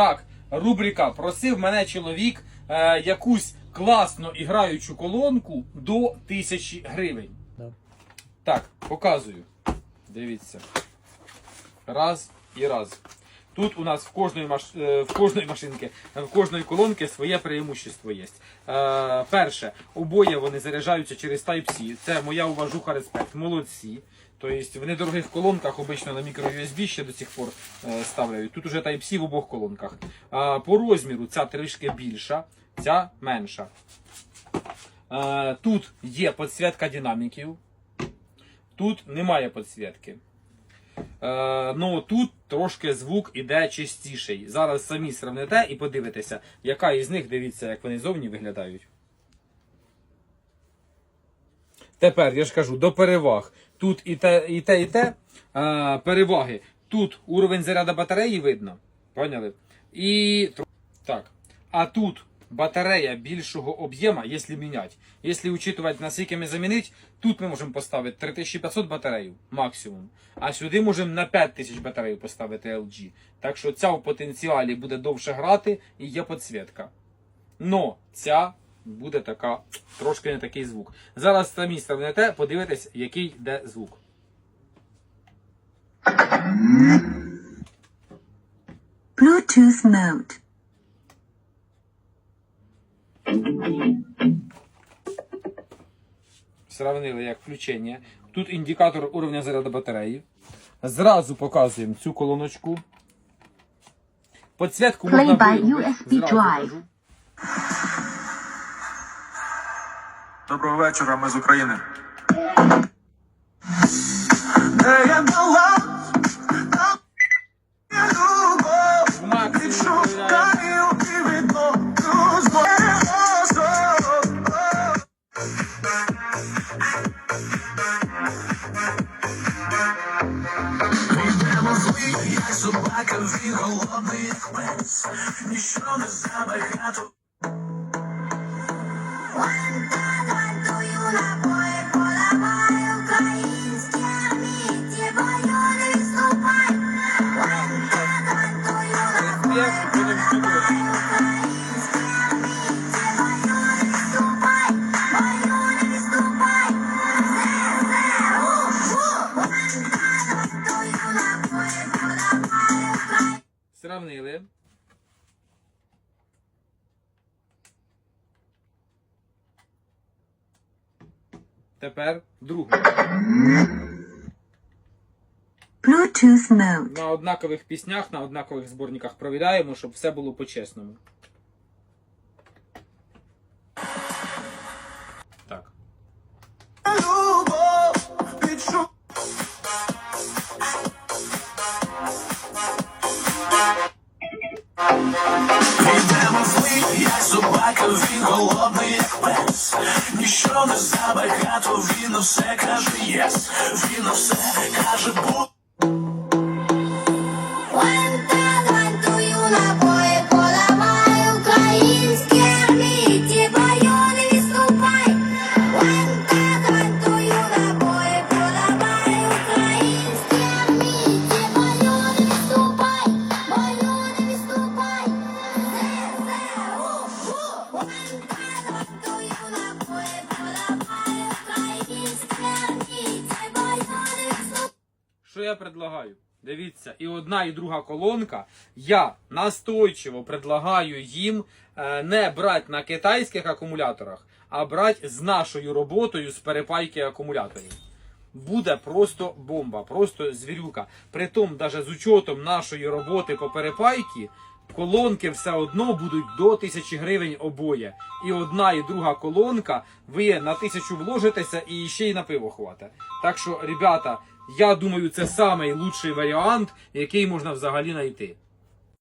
Так, рубрика Просив мене чоловік е, якусь класно іграючу колонку до тисячі гривень. Да. Так, показую. Дивіться. Раз і раз. Тут у нас в кожної, маш... е, в кожної машинки, в кожної колонки своє преимущество є. Е, перше, обоє вони заряджаються через Type-C. Це моя уважуха респект. Молодці. Тобто в недорогих колонках обично на мікро-USB ще до сих пор е, ставляють. Тут уже Type-C в обох колонках. По розміру ця трішки більша, ця менша. Е, тут є підсвітка динаміків. Тут немає підсвітки. Е, ну тут трошки звук іде чистіший. Зараз самі сравните і подивитеся, яка із них, дивіться, як вони зовні виглядають. Тепер я ж кажу до переваг. Тут і те, і те, і те. Е, переваги. Тут уровень заряду батареї видно. Поняли? І так. А тут батарея більшого об'єма, якщо міняти. Якщо учитувати, наскільки ми замінить, тут ми можемо поставити 3500 батареїв максимум. А сюди можемо на 5000 батарей поставити LG. Так що ця в потенціалі буде довше грати і є підсвітка. Но ця буде така трошки не такий звук. Зараз самі сравните, подивитесь, який йде звук. Bluetooth mode. Сравнили як включення. Тут індикатор уровня заряду батареї. Зразу показуємо цю колоночку. Подсвітку Play by. USB drive. Доброго вечора, ми з України. Собака він голодний як пес, ніщо не забагато. Сравнили. Тепер друге. Bluetooth mode. На однакових піснях, на однакових зборниках провіряємо, щоб все було по-чесному. Йдемо злий, як собака, він голодний як пес. Ніщо не забагато, він все каже єс. Він все каже бу. Що я предлагаю? Дивіться, і одна, і друга колонка. Я настойчиво предлагаю їм е, не брати на китайських акумуляторах, а брати з нашою роботою з перепайки акумуляторів. Буде просто бомба, просто звірюка. Притом, навіть з учетом нашої роботи по перепайці, колонки все одно будуть до тисячі гривень обоє. І одна, і друга колонка, ви на тисячу вложитеся і ще й на пиво хватить. Так що, ребята, я думаю, це самий лучший варіант, який можна взагалі знайти.